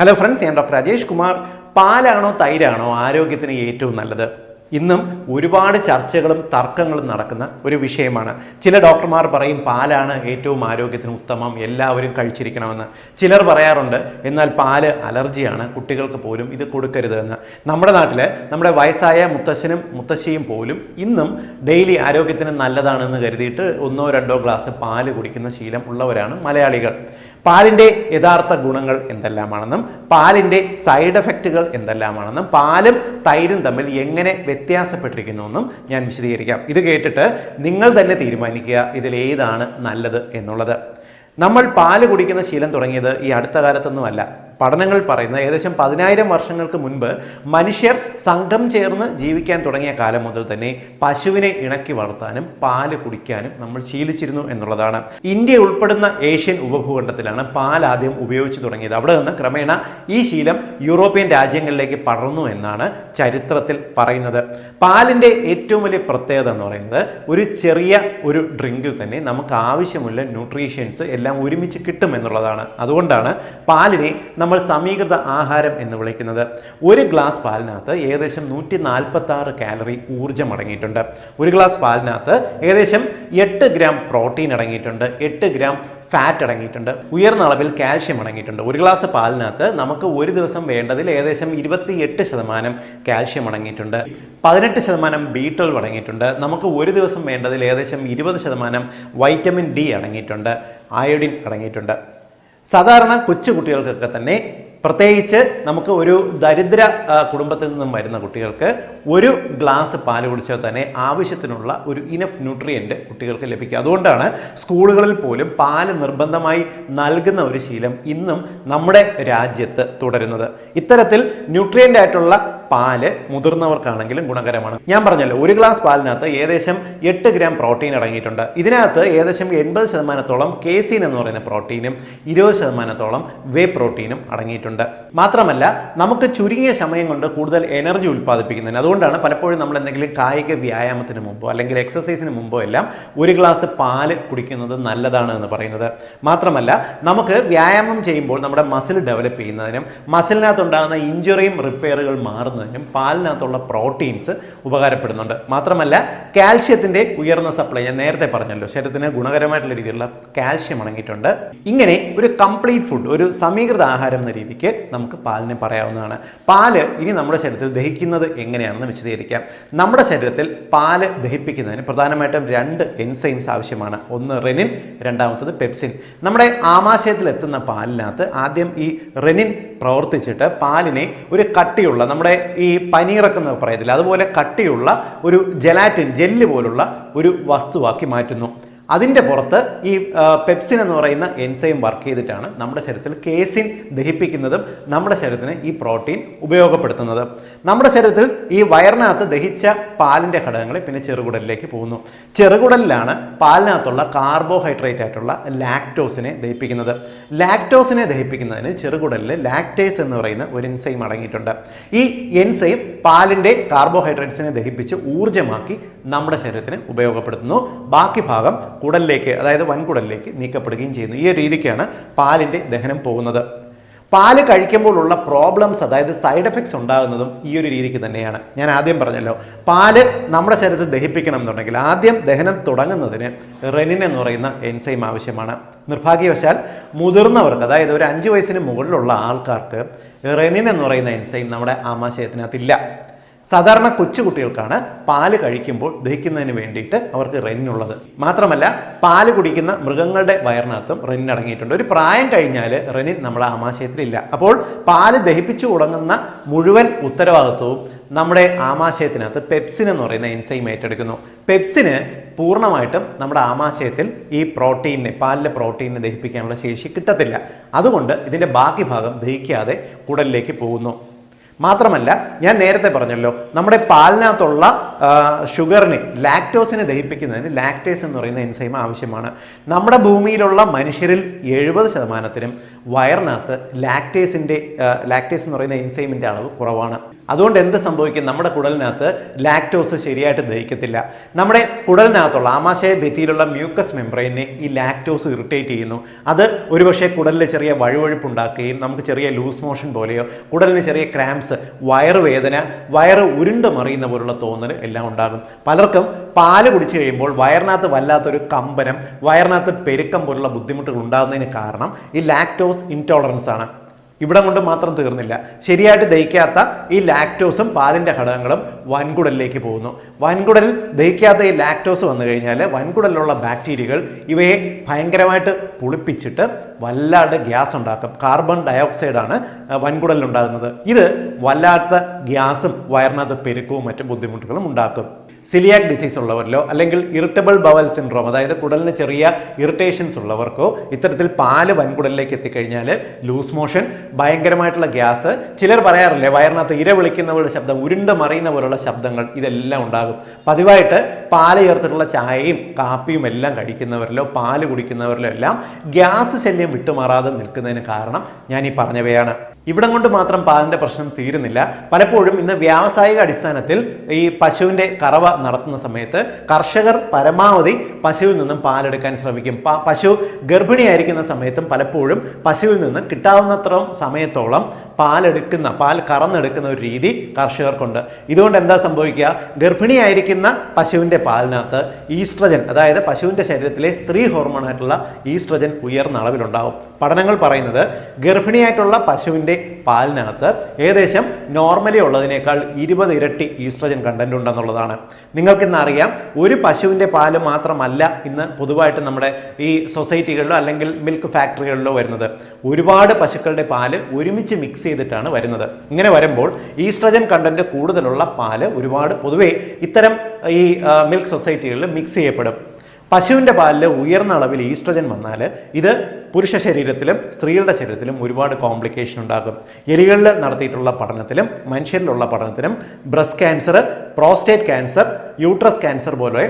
Hello friends ഞാൻ doctor Rajesh Kumar. പാലാണോ തൈരാണോ ആരോഗ്യത്തിന് ഏറ്റവും നല്ലത്? ഇന്നും ഒരുപാട് ചർച്ചകളും തർക്കങ്ങളും നടക്കുന്ന ഒരു വിഷയമാണ്. ചില ഡോക്ടർമാർ പറയും പാലാണ് ഏറ്റവും ആരോഗ്യത്തിന് ഉത്തമം എല്ലാവരും കഴിച്ചിരിക്കണമെന്ന്. ചിലർ പറയാറുണ്ട് എന്നാൽ പാൽ അലർജിയാണ് കുട്ടികൾക്ക് പോലും ഇത് കൊടുക്കരുത് എന്ന് നമ്മുടെ നാട്ടിൽ നമ്മുടെ വയസ്സായ മുത്തശ്ശനും മുത്തശ്ശിയും പോലും ഇന്നും ഡെയിലി ആരോഗ്യത്തിന് നല്ലതാണെന്ന് കരുതിയിട്ട് ഒന്നോ രണ്ടോ ഗ്ലാസ് പാൽ കുടിക്കുന്ന ശീലം ഉള്ളവരാണ് മലയാളികൾ. പാലിന്റെ യഥാർത്ഥ ഗുണങ്ങൾ എന്തെല്ലാമാണെന്നും പാലിന്റെ സൈഡ് എഫക്റ്റുകൾ എന്തെല്ലാമാണെന്നും പാലും തൈരും തമ്മിൽ എങ്ങനെ വ്യത്യാസപ്പെട്ടിരിക്കുന്നുവെന്നും ഞാൻ വിശദീകരിക്കാം. ഇത് കേട്ടിട്ട് നിങ്ങൾ തന്നെ തീരുമാനിക്കുക ഇതിലേതാണ് നല്ലത് എന്നുള്ളത്. നമ്മൾ പാൽ കുടിക്കുന്ന ശീലം തുടങ്ങിയത് ഈ അടുത്ത കാലത്തൊന്നുമല്ല. പഠനങ്ങൾ പറയുന്ന ഏകദേശം പതിനായിരം വർഷങ്ങൾക്ക് മുൻപ് മനുഷ്യർ സംഘം ചേർന്ന് ജീവിക്കാൻ തുടങ്ങിയ കാലം മുതൽ തന്നെ പശുവിനെ ഇണക്കി വളർത്താനും പാൽ കുടിക്കാനും നമ്മൾ ശീലിച്ചിരുന്നു എന്നുള്ളതാണ്. ഇന്ത്യ ഉൾപ്പെടുന്ന ഏഷ്യൻ ഉപഭൂഖണ്ഡത്തിലാണ് പാൽ ആദ്യം ഉപയോഗിച്ചു തുടങ്ങിയത്. അവിടെ നിന്ന് ക്രമേണ ഈ ശീലം യൂറോപ്യൻ രാജ്യങ്ങളിലേക്ക് പടർന്നു എന്നാണ് ചരിത്രത്തിൽ പറയുന്നത്. പാലിന്റെ ഏറ്റവും വലിയ പ്രത്യേകത എന്ന് പറയുന്നത് ഒരു ചെറിയ ഒരു ഡ്രിങ്കിൽ തന്നെ നമുക്ക് ആവശ്യമുള്ള ന്യൂട്രീഷ്യൻസ് എല്ലാം ഒരുമിച്ച് കിട്ടും എന്നുള്ളതാണ്. അതുകൊണ്ടാണ് പാലിനെ നമ്മൾ സമീകൃത ആഹാരം എന്ന് വിളിക്കുന്നത്. ഒരു ഗ്ലാസ് പാലിനകത്ത് ഏകദേശം നൂറ്റി നാൽപ്പത്തി ആറ് കാലറി ഊർജം അടങ്ങിയിട്ടുണ്ട്. ഒരു ഗ്ലാസ് പാലിനകത്ത് ഏകദേശം എട്ട് ഗ്രാം പ്രോട്ടീൻ അടങ്ങിയിട്ടുണ്ട്. എട്ട് ഗ്രാം ഫാറ്റ് അടങ്ങിയിട്ടുണ്ട്. ഉയർന്ന അളവിൽ കാൽഷ്യം അടങ്ങിയിട്ടുണ്ട്. ഒരു ഗ്ലാസ് പാലിനകത്ത് നമുക്ക് ഒരു ദിവസം വേണ്ടതിൽ ഏകദേശം ഇരുപത്തി എട്ട് ശതമാനം കാൽഷ്യം അടങ്ങിയിട്ടുണ്ട്. പതിനെട്ട് ശതമാനം ബി ട്വൽവ് അടങ്ങിയിട്ടുണ്ട്. നമുക്ക് ഒരു ദിവസം വേണ്ടതിൽ ഏകദേശം ഇരുപത് ശതമാനം വൈറ്റമിൻ ഡി അടങ്ങിയിട്ടുണ്ട്. അയോഡിൻ അടങ്ങിയിട്ടുണ്ട്. സാധാരണ കൊച്ചു കുട്ടികൾക്കൊക്കെ തന്നെ പ്രത്യേകിച്ച് നമുക്ക് ഒരു ദരിദ്ര കുടുംബത്തിൽ നിന്നും വരുന്ന കുട്ടികൾക്ക് ഒരു ഗ്ലാസ് പാൽ കുടിച്ചാൽ തന്നെ ആവശ്യത്തിനുള്ള ഒരു ഇനഫ് ന്യൂട്രിയന്റ് കുട്ടികൾക്ക് ലഭിക്കുക അതുകൊണ്ടാണ് സ്കൂളുകളിൽ പോലും പാൽ നിർബന്ധമായി നൽകുന്ന ഒരു ശീലം ഇന്നും നമ്മുടെ രാജ്യത്ത് തുടരുന്നത്. ഇത്തരത്തിൽ ന്യൂട്രിയന്റ് ആയിട്ടുള്ള പാൽ മുതിർന്നവർക്കാണെങ്കിലും ഗുണകരമാണ്. ഞാൻ പറഞ്ഞല്ലോ ഒരു ഗ്ലാസ് പാലിനകത്ത് ഏകദേശം എട്ട് ഗ്രാം പ്രോട്ടീൻ അടങ്ങിയിട്ടുണ്ട്. ഇതിനകത്ത് ഏകദേശം എൺപത് ശതമാനത്തോളം കേസീൻ എന്ന് പറയുന്ന പ്രോട്ടീനും ഇരുപത് ശതമാനത്തോളം വേ പ്രോട്ടീനും അടങ്ങിയിട്ടുണ്ട്. മാത്രമല്ല നമുക്ക് ചുരുങ്ങിയ സമയം കൊണ്ട് കൂടുതൽ എനർജി ഉൽപ്പാദിപ്പിക്കുന്നതിന് അതുകൊണ്ടാണ് പലപ്പോഴും നമ്മൾ എന്തെങ്കിലും കായിക വ്യായാമത്തിന് മുമ്പോ അല്ലെങ്കിൽ എക്സസൈസിന് മുമ്പോ എല്ലാം ഒരു ഗ്ലാസ് പാൽ കുടിക്കുന്നത് നല്ലതാണ് എന്ന് പറയുന്നത്. മാത്രമല്ല നമുക്ക് വ്യായാമം ചെയ്യുമ്പോൾ നമ്മുടെ മസിൽ ഡെവലപ്പ് ചെയ്യുന്നതിനും മസിലിനകത്തുണ്ടാകുന്ന ഇഞ്ചുറിയും റിപ്പയറുകൾ മാറുന്നതിനും പാലിനകത്തുള്ള പ്രോട്ടീൻസ് ഉപകാരപ്പെടുന്നുണ്ട്. മാത്രമല്ല കാൽഷ്യത്തിന്റെ ഉയർന്ന സപ്ലൈ ഞാൻ നേരത്തെ പറഞ്ഞല്ലോ ശരീരത്തിന് ഗുണകരമായിട്ടുള്ള രീതിയിലുള്ള കാൽഷ്യം അടങ്ങിയിട്ടുണ്ട്. ഇങ്ങനെ ഒരു കംപ്ലീറ്റ് ഫുഡ് ഒരു സമീകൃത ആഹാരം എന്ന രീതിക്ക് നമുക്ക് പാലിനെ പറയാവുന്നതാണ്. പാൽ ഇനി നമ്മുടെ ശരീരത്തിൽ ദഹിക്കുന്നത് എങ്ങനെയാണെന്ന് വിശദീകരിക്കാം. നമ്മുടെ ശരീരത്തിൽ പാൽ ദഹിപ്പിക്കുന്നതിന് പ്രധാനമായിട്ടും രണ്ട് എൻസൈംസ് ആവശ്യമാണ്. ഒന്ന് റെനിൻ രണ്ടാമത്തത് പെപ്സിൻ നമ്മുടെ ആമാശയത്തിൽ എത്തുന്ന പാലിനകത്ത് ആദ്യം ഈ റെനിൻ പ്രവർത്തിച്ചിട്ട് പാലിനെ ഒരു കട്ടിയുള്ള നമ്മുടെ ഈ പനീറക്കെന്ന് പറയത്തില്ല. അതുപോലെ കട്ടിയുള്ള ഒരു ജലാറ്റിൻ ജെല്ല് പോലുള്ള ഒരു വസ്തുവാക്കി മാറ്റുന്നു. അതിന്റെ പുറത്ത് ഈ പെപ്സിൻ എന്ന് പറയുന്ന എൻസൈം വർക്ക് ചെയ്തിട്ടാണ് നമ്മുടെ ശരീരത്തിൽ കേസിൻ ദഹിപ്പിക്കുന്നതും നമ്മുടെ ശരീരത്തിന് ഈ പ്രോട്ടീൻ ഉപയോഗപ്പെടുത്തുന്നത്. നമ്മുടെ ശരീരത്തിൽ ഈ വയറിനകത്ത് ദഹിച്ച പാലിന്റെ ഘടകങ്ങൾ പിന്നെ ചെറുകുടലിലേക്ക് പോകുന്നു. ചെറുകുടലിലാണ് പാലിനകത്തുള്ള കാർബോഹൈഡ്രേറ്റ് ആയിട്ടുള്ള ലാക്ടോസിനെ ദഹിപ്പിക്കുന്നത്. ലാക്ടോസിനെ ദഹിപ്പിക്കുന്നതിന് ചെറുകുടലിൽ ലാക്ടേസ് എന്ന് പറയുന്ന ഒരു എൻസൈം അടങ്ങിയിട്ടുണ്ട്. ഈ എൻസൈം പാലിന്റെ കാർബോഹൈഡ്രേറ്റ്സിനെ ദഹിപ്പിച്ച് ഊർജമാക്കി നമ്മുടെ ശരീരത്തിന് ഉപയോഗപ്പെടുത്തുന്നു. ബാക്കി ഭാഗം കുടലിലേക്ക് അതായത് വൻകുടലിലേക്ക് നീക്കപ്പെടുകയും ചെയ്യുന്നു. ഈ രീതിക്കാണ് പാലിന്റെ ദഹനം പോകുന്നത്. പാൽ കഴിക്കുമ്പോഴുള്ള പ്രോബ്ലംസ് അതായത് സൈഡ് എഫക്ട്സ് ഉണ്ടാകുന്നതും ഈ ഒരു രീതിക്ക് തന്നെയാണ്. ഞാൻ ആദ്യം പറഞ്ഞല്ലോ പാൽ നമ്മുടെ ശരീരത്തിൽ ദഹിപ്പിക്കണം എന്നുണ്ടെങ്കിൽ ആദ്യം ദഹനം തുടങ്ങുന്നതിന് റെനിൻ എന്ന് പറയുന്ന എൻസൈം ആവശ്യമാണ്. നിർഭാഗ്യവശാൽ മുതിർന്നവർക്ക് അതായത് ഒരു അഞ്ച് വയസ്സിന് മുകളിലുള്ള ആൾക്കാർക്ക് റെനിൻ എന്ന് പറയുന്ന എൻസൈം നമ്മുടെ ആമാശയത്തിനകത്തില്ല സാധാരണ കൊച്ചുകുട്ടികൾക്കാണ് പാൽ കഴിക്കുമ്പോൾ ദഹിക്കുന്നതിന് വേണ്ടിയിട്ട് അവർക്ക് റെന്നുള്ളത്. മാത്രമല്ല പാൽ കുടിക്കുന്ന മൃഗങ്ങളുടെ വയറിനകത്തും റെൻ അടങ്ങിയിട്ടുണ്ട്. ഒരു പ്രായം കഴിഞ്ഞാൽ റെനിൻ നമ്മുടെ ആമാശയത്തിലില്ല. അപ്പോൾ പാൽ ദഹിപ്പിച്ചു തുടങ്ങുന്ന മുഴുവൻ ഉത്തരവാദിത്വവും നമ്മുടെ ആമാശയത്തിനകത്ത് പെപ്സിൻ എന്ന് പറയുന്ന എൻസൈം ഏറ്റെടുക്കുന്നു. പെപ്സിന് പൂർണമായിട്ടും നമ്മുടെ ആമാശയത്തിൽ ഈ പ്രോട്ടീനെ പാലിലെ പ്രോട്ടീനെ ദഹിപ്പിക്കാനുള്ള ശേഷി കിട്ടത്തില്ല. അതുകൊണ്ട് ഇതിന്റെ ബാക്കി ഭാഗം ദഹിക്കാതെ കുടലിലേക്ക് പോകുന്നു. മാത്രമല്ല ഞാൻ നേരത്തെ പറഞ്ഞല്ലോ നമ്മുടെ പാലിനകത്തുള്ള ഷുഗറിനെ ലാക്ടോസിനെ ദഹിപ്പിക്കുന്നതിന് ലാക്ടേസ് എന്ന് പറയുന്ന എൻസൈം ആവശ്യമാണ്. നമ്മുടെ ഭൂമിയിലുള്ള മനുഷ്യരിൽ എഴുപത് ശതമാനത്തിനും വയറിനകത്ത് ലാക്ടേസിന്റെ ലാക്ടേസ് എന്ന് പറയുന്ന എൻസൈമിന്റെ അളവ് കുറവാണ്. അതുകൊണ്ട് എന്ത് സംഭവിക്കും? നമ്മുടെ കുടലിനകത്ത് ലാക്ടോസ് ശരിയായിട്ട് ദഹിക്കത്തില്ല. നമ്മുടെ കുടലിനകത്തുള്ള ആമാശയ ഭിത്തിയിലുള്ള മ്യൂക്കസ് മെംബ്രെയിനെ ഈ ലാക്ടോസ് ഇറിറ്റേറ്റ് ചെയ്യുന്നു. അത് ഒരുപക്ഷെ കുടലിൽ ചെറിയ വഴുവഴുപ്പ് ഉണ്ടാക്കുകയും നമുക്ക് ചെറിയ ലൂസ് മോഷൻ പോലെയോ കുടലിന് ചെറിയ ക്രാംസ് വയറുവേദന വയറ് ഉരുണ്ട് മറിയുന്ന പോലുള്ള തോന്നൽ എല്ലാം ഉണ്ടാകും. പലർക്കും പാൽ കുടിച്ചു കഴിയുമ്പോൾ വയറിനകത്ത് വല്ലാത്തൊരു കമ്പനം വയറിനകത്ത് പെരുക്കം പോലുള്ള ബുദ്ധിമുട്ടുകൾ ഉണ്ടാകുന്നതിന് കാരണം ഈ ലാക്ടോസ് ഇൻടോളറൻസ് ആണ്. ഇവിടെ കൊണ്ട് മാത്രം തീർന്നില്ല. ശരിയായിട്ട് ദഹിക്കാത്ത ഈ ലാക്ടോസും പാലിന്റെ ഘടകങ്ങളും വൻകുടലിലേക്ക് പോകുന്നു. വൻകുടലിൽ ദഹിക്കാത്ത ഈ ലാക്ടോസ് വന്നു കഴിഞ്ഞാൽ വൻകുടലിലുള്ള ബാക്ടീരിയകൾ ഇവയെ ഭയങ്കരമായിട്ട് പുളിപ്പിച്ചിട്ട് വല്ലാണ്ട് ഗ്യാസ് ഉണ്ടാക്കും. കാർബൺ ഡയോക്സൈഡാണ് വൻകുടലിൽ ഉണ്ടാകുന്നത്. ഇത് വല്ലാത്ത ഗ്യാസും വയറിനകത്ത് പെരുക്കവും മറ്റു ബുദ്ധിമുട്ടുകളും ഉണ്ടാക്കും. സിലിയാക് ഡിസീസ് ഉള്ളവരിലോ അല്ലെങ്കിൽ ഇറിറ്റബിൾ ബവൽ സിൻഡ്രോം അതായത് കുടലിന് ചെറിയ ഇറിറ്റേഷൻസ് ഉള്ളവർക്കോ ഇത്തരത്തിൽ പാൽ വൻകുടലിലേക്ക് എത്തിക്കഴിഞ്ഞാൽ ലൂസ് മോഷൻ ഭയങ്കരമായിട്ടുള്ള ഗ്യാസ് ചിലർ പറയാറില്ലേ വയറിനകത്ത് ഇര വിളിക്കുന്നവരുടെ ശബ്ദം ഉരുണ്ട് മറിയുന്ന പോലുള്ള ശബ്ദങ്ങൾ ഇതെല്ലാം ഉണ്ടാകും. പതിവായിട്ട് പാൽ ചേർത്തിട്ടുള്ള ചായയും കാപ്പിയും എല്ലാം കഴിക്കുന്നവരിലോ പാൽ കുടിക്കുന്നവരിലോ എല്ലാം ഗ്യാസ് ശല്യം വിട്ടുമാറാതെ നിൽക്കുന്നതിന് കാരണം ഞാൻ ഈ പറഞ്ഞവയാണ്. ഇവിടം കൊണ്ട് മാത്രം പാലിന്റെ പ്രശ്നം തീരുന്നില്ല. പലപ്പോഴും ഇന്ന് വ്യാവസായിക അടിസ്ഥാനത്തിൽ ഈ പശുവിന്റെ കറവ നടത്തുന്ന സമയത്ത് കർഷകർ പരമാവധി പശുവിൽ നിന്നും പാലെടുക്കാൻ ശ്രമിക്കും. പശു ഗർഭിണിയായിരിക്കുന്ന സമയത്തും പലപ്പോഴും പശുവിൽ നിന്ന് കിട്ടാവുന്നത്ര സമയത്തോളം പാലെടുക്കുന്ന പാൽ കറന്നെടുക്കുന്ന ഒരു രീതി കർഷകർക്കുണ്ട്. ഇതുകൊണ്ട് എന്താ സംഭവിക്കുക? ഗർഭിണിയായിരിക്കുന്ന പശുവിന്റെ പാലിനകത്ത് ഈസ്ട്രജൻ അതായത് പശുവിന്റെ ശരീരത്തിലെ സ്ത്രീ ഹോർമോണായിട്ടുള്ള ഈസ്ട്രജൻ ഉയർന്ന അളവിലുണ്ടാവും. പഠനങ്ങൾ പറയുന്നത് ഗർഭിണിയായിട്ടുള്ള പശുവിന്റെ പാലിനകത്ത് ഏകദേശം നോർമലി ഉള്ളതിനേക്കാൾ ഇരുപത് ഇരട്ടി ഈസ്ട്രജൻ കണ്ടന്റ് ഉണ്ടെന്നുള്ളതാണ്. നിങ്ങൾക്കിന്ന് അറിയാം ഒരു പശുവിന്റെ പാൽ മാത്രമല്ല ഇന്ന് പൊതുവായിട്ട് നമ്മുടെ ഈ സൊസൈറ്റികളിലോ അല്ലെങ്കിൽ മിൽക്ക് ഫാക്ടറികളിലോ വരുന്നത്. ഒരുപാട് പശുക്കളുടെ പാൽ ഒരുമിച്ച് മിക്സ് ചെയ്തിട്ടാണ് വരുന്നത്. ഇങ്ങനെ വരുമ്പോൾ ഈസ്ട്രജൻ കണ്ടന്റ് കൂടുതലുള്ള പാൽ ഒരുപാട് പൊതുവേ ഇത്തരം ഈ മിൽക്ക് സൊസൈറ്റികളിൽ മിക്സ് ചെയ്യപ്പെടും. പശുവിന്റെ പാലിൽ ഉയർന്ന അളവിൽ ഈസ്ട്രജൻ വന്നാൽ ഇത് പുരുഷ ശരീരത്തിലും സ്ത്രീകളുടെ ശരീരത്തിലും ഒരുപാട് കോംപ്ലിക്കേഷൻ ഉണ്ടാകും എലികളിൽ നടത്തിയിട്ടുള്ള പഠനത്തിലും മനുഷ്യരിലുള്ള പഠനത്തിലും breast cancer prostate cancer uterus cancer പോലെ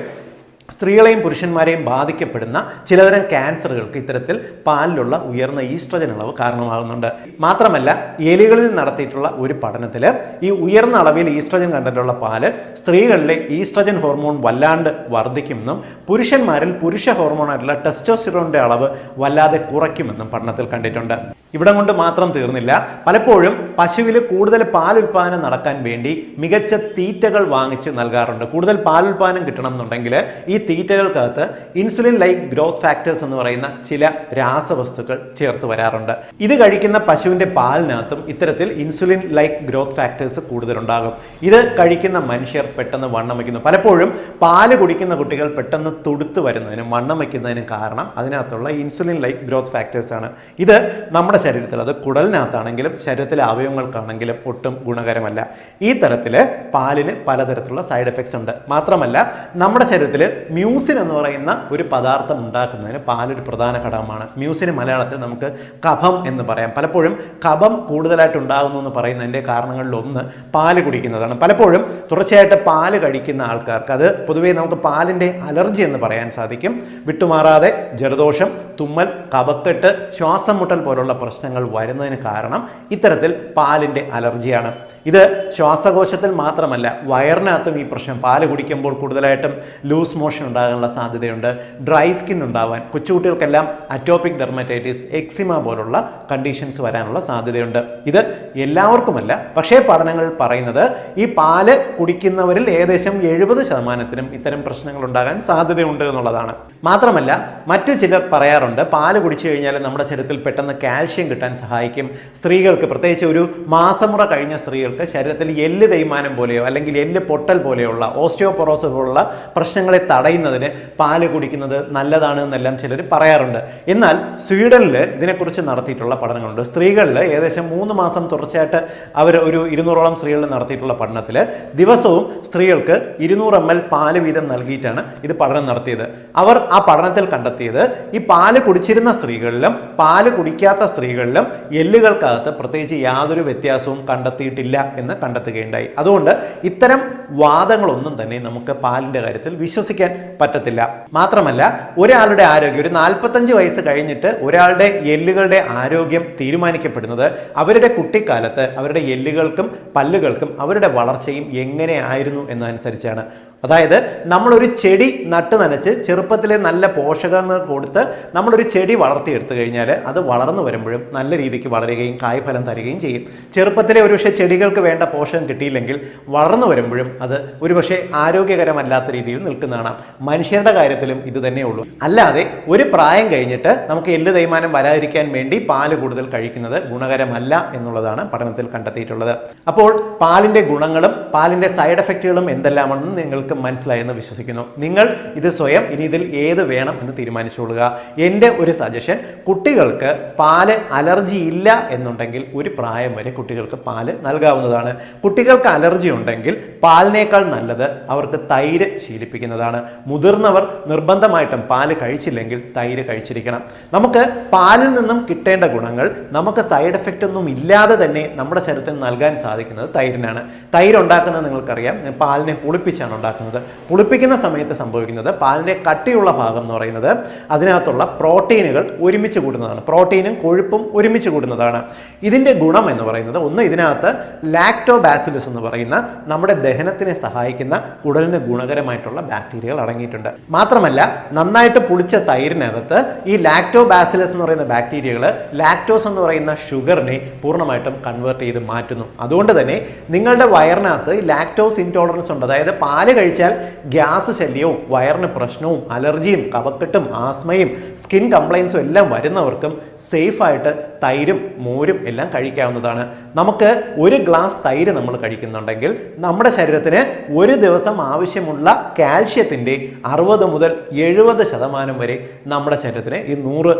സ്ത്രീകളെയും പുരുഷന്മാരെയും ബാധിക്കപ്പെടുന്ന ചിലതരം ക്യാൻസറുകൾക്ക് ഇത്തരത്തിൽ പാലിലുള്ള ഉയർന്ന ഈസ്ട്രജൻ അളവ് കാരണമാകുന്നുണ്ട്. മാത്രമല്ല എലികളിൽ നടത്തിയിട്ടുള്ള ഒരു പഠനത്തിൽ ഈ ഉയർന്ന അളവിൽ ഈസ്ട്രജൻ കണ്ടന്റുള്ള പാൽ സ്ത്രീകളിലെ ഈസ്ട്രജൻ ഹോർമോൺ വല്ലാണ്ട് വർദ്ധിക്കുമെന്നും പുരുഷന്മാരിൽ പുരുഷ ഹോർമോണായിട്ടുള്ള ടെസ്റ്റോസ്റ്റിറോണിന്റെ അളവ് വല്ലാതെ കുറയ്ക്കുമെന്നും പഠനത്തിൽ കണ്ടിട്ടുണ്ട്. ഇവിടം കൊണ്ട് മാത്രം തീർന്നില്ല. പലപ്പോഴും പശുവിൽ കൂടുതൽ പാൽ ഉൽപാദനം നടക്കാൻ വേണ്ടി മികച്ച തീറ്റകൾ വാങ്ങിച്ച് നൽകാറുണ്ട്. കൂടുതൽ പാൽ ഉൽപാദനം കിട്ടണം എന്നുണ്ടെങ്കിൽ ഈ തീറ്റകൾക്കകത്ത് ഇൻസുലിൻ ലൈക്ക് ഗ്രോത്ത് ഫാക്ടേഴ്സ് എന്ന് പറയുന്ന ചില രാസവസ്തുക്കൾ ചേർത്ത് വരാറുണ്ട്. ഇത് കഴിക്കുന്ന പശുവിന്റെ പാലിനകത്തും ഇത്തരത്തിൽ ഇൻസുലിൻ ലൈക്ക് ഗ്രോത്ത് ഫാക്ടേഴ്സ് കൂടുതലുണ്ടാകും. ഇത് കഴിക്കുന്ന മനുഷ്യർ പെട്ടെന്ന് വണ്ണം വയ്ക്കുന്നു. പലപ്പോഴും പാൽ കുടിക്കുന്ന കുട്ടികൾ പെട്ടെന്ന് തുടുത്തു വരുന്നതിനും വണ്ണം വയ്ക്കുന്നതിനും കാരണം അതിനകത്തുള്ള ഇൻസുലിൻ ലൈക്ക് ഗ്രോത്ത് ഫാക്ടേഴ്സ് ആണ്. ഇത് നമ്മുടെ ശരീരത്തിൽ അത് കുടലിനകത്താണെങ്കിലും ശരീരത്തിലെ അവയവങ്ങൾക്കാണെങ്കിലും ഒട്ടും ഗുണകരമല്ല. ഈ തരത്തിൽ പാലിന് പലതരത്തിലുള്ള സൈഡ് എഫക്ട്സ് ഉണ്ട്. മാത്രമല്ല നമ്മുടെ ശരീരത്തിൽ മ്യൂസിൻ എന്ന് പറയുന്ന ഒരു പദാർത്ഥം ഉണ്ടാക്കുന്നതിന് പാലൊരു പ്രധാന ഘടകമാണ്. മ്യൂസിന് മലയാളത്തിൽ നമുക്ക് കഫം എന്ന് പറയാം. പലപ്പോഴും കഫം കൂടുതലായിട്ട് ഉണ്ടാകുന്നു എന്ന് പറയുന്നതിന്റെ കാരണങ്ങളിൽ ഒന്ന് പാൽ കുടിക്കുന്നതാണ്. പലപ്പോഴും തുടർച്ചയായിട്ട് പാൽ കഴിക്കുന്ന ആൾക്കാർക്ക് അത് പൊതുവേ നമുക്ക് പാലിന്റെ അലർജി എന്ന് പറയാൻ സാധിക്കും. വിട്ടുമാറാതെ ജലദോഷം തുമ്മൽ കഫക്കെട്ട് ശ്വാസം മുട്ടൽ പോലുള്ള പ്രശ്നങ്ങൾ വരുന്നതിന് കാരണം ഇത്തരത്തിൽ പാലിന്റെ അലർജിയാണ്. ഇത് ശ്വാസകോശത്തിൽ മാത്രമല്ല വയറിനകത്തും ഈ പ്രശ്നം പാൽ കുടിക്കുമ്പോൾ കൂടുതലായിട്ടും ലൂസ് മോഷൻ ഉണ്ടാകാനുള്ള സാധ്യതയുണ്ട് ഡ്രൈ സ്കിൻ ഉണ്ടാവാൻ കൊച്ചുകുട്ടികൾക്കെല്ലാം അറ്റോപിക് ഡെർമറ്റൈറ്റിസ് എക്സിമ പോലുള്ള കണ്ടീഷൻസ് വരാനുള്ള സാധ്യതയുണ്ട്. ഇത് എല്ലാവർക്കുമല്ല പക്ഷേ പഠനങ്ങൾ പറയുന്നത് ഈ പാൽ കുടിക്കുന്നവരിൽ ഏകദേശം എഴുപത് ശതമാനത്തിനും ഇത്തരം പ്രശ്നങ്ങൾ ഉണ്ടാകാൻ സാധ്യതയുണ്ട് എന്നുള്ളതാണ്. മാത്രമല്ല മറ്റു ചിലർ പറയാറുണ്ട് പാൽ കുടിച്ചു കഴിഞ്ഞാൽ നമ്മുടെ ശരീരത്തിൽ പെട്ടെന്ന് കാൽഷ്യം കിട്ടാൻ സഹായിക്കും. സ്ത്രീകൾക്ക് പ്രത്യേകിച്ച് ഒരു മാസമുറ കഴിഞ്ഞ സ്ത്രീകൾക്ക് ശരീരത്തിൽ എല്ല് തേയ്മാനം പോലെയോ അല്ലെങ്കിൽ എല്ല് പൊട്ടൽ പോലെയുള്ള ഓസ്റ്റിയോപൊറോസ് പോലുള്ള പ്രശ്നങ്ങളെ തടയുന്നതിന് പാൽ കുടിക്കുന്നത് നല്ലതാണ് എന്നെല്ലാം ചിലർ പറയാറുണ്ട്. എന്നാൽ സ്വീഡനിൽ ഇതിനെക്കുറിച്ച് നടത്തിയിട്ടുള്ള പഠനങ്ങളുണ്ട്. സ്ത്രീകളിൽ ഏകദേശം മൂന്ന് മാസം തുടർച്ചയായിട്ട് അവർ ഒരു ഇരുന്നൂറോളം സ്ത്രീകളിൽ നടത്തിയിട്ടുള്ള പഠനത്തിൽ ദിവസവും സ്ത്രീകൾക്ക് ഇരുന്നൂറ് എം എൽ പാൽ വീതം നൽകിയിട്ടാണ് ഇത് പഠനം നടത്തിയത്. അവർ ആ പഠനത്തിൽ കണ്ടെത്തിയത് ഈ പാൽ കുടിച്ചിരുന്ന സ്ത്രീകളിലും പാൽ കുടിക്കാത്ത സ്ത്രീകളിലും എല്ലുകൾക്കകത്ത് പ്രത്യേകിച്ച് യാതൊരു വ്യത്യാസവും കണ്ടെത്തിയിട്ടില്ല എന്ന് കണ്ടെത്തുകയുണ്ടായി. അതുകൊണ്ട് ഇത്തരം വാദങ്ങളൊന്നും തന്നെ നമുക്ക് പാലിന്റെ കാര്യത്തിൽ വിശ്വസിക്കാൻ പറ്റത്തില്ല. മാത്രമല്ല ഒരാളുടെ ആരോഗ്യം ഒരു നാൽപ്പത്തഞ്ച് വയസ്സ് കഴിഞ്ഞിട്ട് ഒരാളുടെ എല്ലുകളുടെ ആരോഗ്യം തീരുമാനിക്കപ്പെടുന്നത് അവരുടെ കുട്ടിക്കാലത്ത് അവരുടെ എല്ലുകൾക്കും പല്ലുകൾക്കും അവരുടെ വളർച്ചയും എങ്ങനെയായിരുന്നു എന്നതനുസരിച്ചാണ്. അതായത് നമ്മളൊരു ചെടി നട്ട് നനച്ച് ചെറുപ്പത്തിലെ നല്ല പോഷകങ്ങൾ കൊടുത്ത് നമ്മളൊരു ചെടി വളർത്തിയെടുത്തു കഴിഞ്ഞാൽ അത് വളർന്നു വരുമ്പോഴും നല്ല രീതിക്ക് വളരുകയും കായ്ഫലം തരികയും ചെയ്യും. ചെറുപ്പത്തിലെ ഒരുപക്ഷെ ചെടികൾക്ക് വേണ്ട പോഷകം കിട്ടിയില്ലെങ്കിൽ വളർന്നു വരുമ്പോഴും അത് ഒരുപക്ഷെ ആരോഗ്യകരമല്ലാത്ത രീതിയിൽ നിൽക്കുന്നതാണ്. മനുഷ്യരുടെ കാര്യത്തിലും ഇത് തന്നെയുള്ളൂ അല്ലാതെ ഒരു പ്രായം കഴിഞ്ഞിട്ട് നമുക്ക് എല്ല് തേയ്മാനം വരാതിരിക്കാൻ വേണ്ടി പാൽ കൂടുതൽ കഴിക്കുന്നത് ഗുണകരമല്ല എന്നുള്ളതാണ് പഠനത്തിൽ കണ്ടെത്തിയിട്ടുള്ളത്. അപ്പോൾ പാലിന്റെ ഗുണങ്ങളും പാലിന്റെ സൈഡ് എഫക്റ്റുകളും എന്തെല്ലാമാണെന്ന് നിങ്ങൾക്ക് മനസ്സിലായെന്ന് വിശ്വസിക്കുന്നു. നിങ്ങൾ ഇത് സ്വയം ഇനി ഇതിൽ ഏത് വേണം എന്ന് തീരുമാനിച്ചുകൊള്ളുക എന്റെ ഒരു സജഷൻ കുട്ടികൾക്ക് പാൽ അലർജി ഇല്ല എന്നുണ്ടെങ്കിൽ ഒരു പ്രായം വരെ കുട്ടികൾക്ക് പാൽ നൽകാവുന്നതാണ്. കുട്ടികൾക്ക് അലർജി ഉണ്ടെങ്കിൽ പാലിനേക്കാൾ നല്ലത് അവർക്ക് തൈര് ശീലിപ്പിക്കുന്നതാണ്. മുതിർന്നവർ നിർബന്ധമായിട്ടും പാൽ കഴിച്ചില്ലെങ്കിൽ തൈര് കഴിച്ചിരിക്കണം. നമുക്ക് പാലിൽ നിന്നും കിട്ടേണ്ട ഗുണങ്ങൾ നമുക്ക് സൈഡ് എഫക്റ്റ് ഒന്നും ഇല്ലാതെ തന്നെ നമ്മുടെ ശരീരത്തിന് നൽകാൻ സാധിക്കുന്നത് തൈരിനാണ്. തൈര് ഉണ്ടാക്കുന്നത് നിങ്ങൾക്കറിയാം. പാലിനെ പുളിപ്പിച്ചാണ് ഉണ്ടാക്കുന്നത്. പുളിപ്പിക്കുന്ന സമയത്ത് സംഭവിക്കുന്നത് പാലിന്റെ കട്ടിയുള്ള ഭാഗം എന്ന് പറയുന്നത് അതിനകത്തുള്ള പ്രോട്ടീനുകൾ ഒരുമിച്ച് കൂടുന്നതാണ് പ്രോട്ടീനും കൊഴുപ്പും ഒരുമിച്ച് കൂടുന്നതാണ് ഇതിന്റെ ഗുണം എന്ന് പറയുന്നത് ഒന്ന് ഇതിനകത്ത് ലാക്ടോബാസിലസ് എന്ന് പറയുന്ന നമ്മുടെ ദഹനത്തിനെ സഹായിക്കുന്ന കുടലിന് ഗുണകരമായിട്ടുള്ള ബാക്ടീരിയകൾ അടങ്ങിയിട്ടുണ്ട്. മാത്രമല്ല നന്നായിട്ട് പുളിച്ച തൈരിനകത്ത് ഈ ലാക്ടോബാസിലസ് എന്ന് പറയുന്ന ബാക്ടീരിയകൾ ലാക്ടോസ് എന്ന് പറയുന്ന ഷുഗറിനെ പൂർണമായിട്ടും കൺവേർട്ട് ചെയ്ത് മാറ്റുന്നു. അതുകൊണ്ട് തന്നെ നിങ്ങളുടെ വയറിനകത്ത് ലാക്ടോസ് ഇൻടോളറൻസ് ഉണ്ട്. അതായത് പാൽ കഴിച്ചാൽ ഗ്യാസ് ശല്യവും വയറിന് പ്രശ്നവും അലർജിയും കഫക്കെട്ടും ആസ്മയും സ്കിൻ കംപ്ലൈൻസും എല്ലാം വരുന്നവർക്കും സേഫായിട്ട് തൈരും മോരും എല്ലാം കഴിക്കാവുന്നതാണ്. നമുക്ക് ഒരു ഗ്ലാസ് തൈര് നമ്മൾ കഴിക്കുന്നുണ്ടെങ്കിൽ നമ്മുടെ ശരീരത്തിന് ഒരു ദിവസം ആവശ്യമുള്ള കാൽഷ്യത്തിന്റെ അറുപത് മുതൽ എഴുപത് ശതമാനം വരെ നമ്മുടെ ശരീരത്തിന് ഈ നൂറ്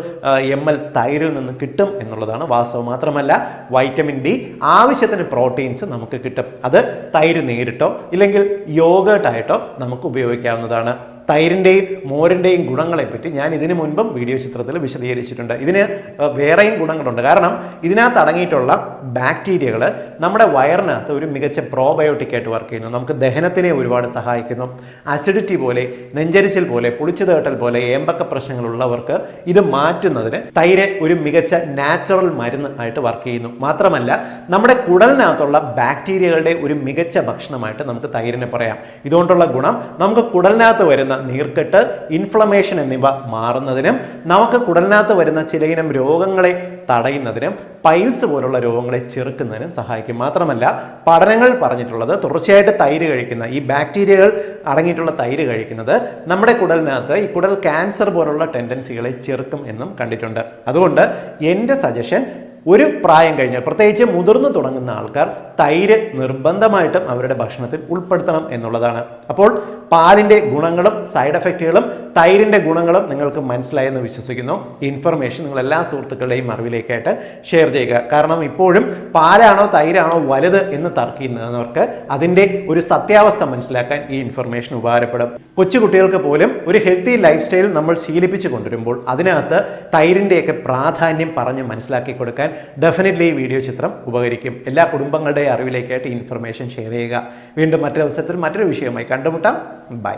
എം എൽ തൈരിൽ നിന്ന് കിട്ടും എന്നുള്ളതാണ് വാസ്തവം. മാത്രമല്ല വൈറ്റമിൻ ഡി ആവശ്യത്തിന് പ്രോട്ടീൻസ് നമുക്ക് കിട്ടും. അത് തൈര് നേരിട്ടോ ഇല്ലെങ്കിൽ യോഗേട്ടായിട്ടോ നമുക്ക് ഉപയോഗിക്കാവുന്നതാണ്. തൈരിന്റെയും മോരിന്റെയും ഗുണങ്ങളെപ്പറ്റി ഞാൻ ഇതിനു മുൻപും വീഡിയോ ചിത്രത്തിൽ വിശദീകരിച്ചിട്ടുണ്ട്. ഇതിന് വേറെയും ഗുണങ്ങളുണ്ട്. കാരണം ഇതിനകത്ത് അടങ്ങിയിട്ടുള്ള ബാക്ടീരിയകൾ നമ്മുടെ വയറിനകത്ത് ഒരു മികച്ച പ്രോബയോട്ടിക് ആയിട്ട് വർക്ക് ചെയ്യുന്നു. നമുക്ക് ദഹനത്തിനെ ഒരുപാട് സഹായിക്കുന്നു. അസിഡിറ്റി പോലെ നെഞ്ചരിച്ചിൽ പോലെ പുളിച്ചു തേട്ടൽ പോലെ ഏമ്പക്ക പ്രശ്നങ്ങളുള്ളവർക്ക് ഇത് മാറ്റുന്നതിന് തൈര് ഒരു മികച്ച നാച്ചുറൽ മരുന്ന് ആയിട്ട് വർക്ക് ചെയ്യുന്നു. മാത്രമല്ല നമ്മുടെ കുടലിനകത്തുള്ള ബാക്ടീരിയകളുടെ ഒരു മികച്ച ഭക്ഷണമായിട്ട് നമുക്ക് തൈരിനെ പറയാം. ഇതുകൊണ്ടുള്ള ഗുണം നമുക്ക് കുടലിനകത്ത് വരുന്ന നീർക്കെട്ട് ഇൻഫ്ലമേഷൻ എന്നിവ മാറുന്നതിനും നമുക്ക് കുടലിനകത്ത് വരുന്ന ചിലയിനം രോഗങ്ങളെ തടയുന്നതിനും പൈൽസ് പോലുള്ള രോഗങ്ങളെ ചെറുക്കുന്നതിനും സഹായിക്കും. മാത്രമല്ല പഠനങ്ങൾ പറഞ്ഞിട്ടുള്ളത് തുടർച്ചയായിട്ട് തൈര് കഴിക്കുന്ന ഈ ബാക്ടീരിയകൾ അടങ്ങിയിട്ടുള്ള തൈര് കഴിക്കുന്നത് നമ്മുടെ കുടലിനകത്ത് ഈ കുടൽ ക്യാൻസർ പോലുള്ള ടെൻഡൻസികളെ ചെറുക്കും എന്നും കണ്ടിട്ടുണ്ട്. അതുകൊണ്ട് എന്റെ സജഷൻ ഒരു പ്രായം കഴിഞ്ഞാൽ പ്രത്യേകിച്ച് മുതിർന്നു തുടങ്ങുന്ന ആൾക്കാർ തൈര് നിർബന്ധമായിട്ടും അവരുടെ ഭക്ഷണത്തിൽ ഉൾപ്പെടുത്തണം എന്നുള്ളതാണ്. അപ്പോൾ പാലിന്റെ ഗുണങ്ങളും സൈഡ് എഫക്റ്റുകളും തൈരിന്റെ ഗുണങ്ങളും നിങ്ങൾക്ക് മനസ്സിലായെന്ന് വിശ്വസിക്കുന്നു. ഇൻഫർമേഷൻ നിങ്ങൾ എല്ലാ സുഹൃത്തുക്കളുടെയും അറിവിലേക്കായിട്ട് ഷെയർ ചെയ്യുക. കാരണം ഇപ്പോഴും പാലാണോ തൈരാണോ വലുത് എന്ന് തർക്കിക്കുന്നവർക്ക് അതിന്റെ ഒരു സത്യാവസ്ഥ മനസ്സിലാക്കാൻ ഈ ഇൻഫർമേഷൻ ഉപകാരപ്പെടും. കൊച്ചുകുട്ടികൾക്ക് പോലും ഒരു ഹെൽത്തി ലൈഫ് സ്റ്റൈൽ നമ്മൾ ശീലിപ്പിച്ചു കൊണ്ടുവരുമ്പോൾ അതിനകത്ത് തൈരിന്റെയൊക്കെ പ്രാധാന്യം പറഞ്ഞ് മനസ്സിലാക്കി കൊടുക്കാൻ ഡെഫിനറ്റ്ലി ഈ വീഡിയോ ചിത്രം ഉപകരിക്കും. എല്ലാ കുടുംബങ്ങളുടെയും അറിവിലേക്കായിട്ട് ഇൻഫർമേഷൻ ഷെയർ ചെയ്യുക. വീണ്ടും മറ്റൊരു അവസരത്തിൽ മറ്റൊരു വിഷയവുമായി കണ്ടുമുട്ടാം. ബൈ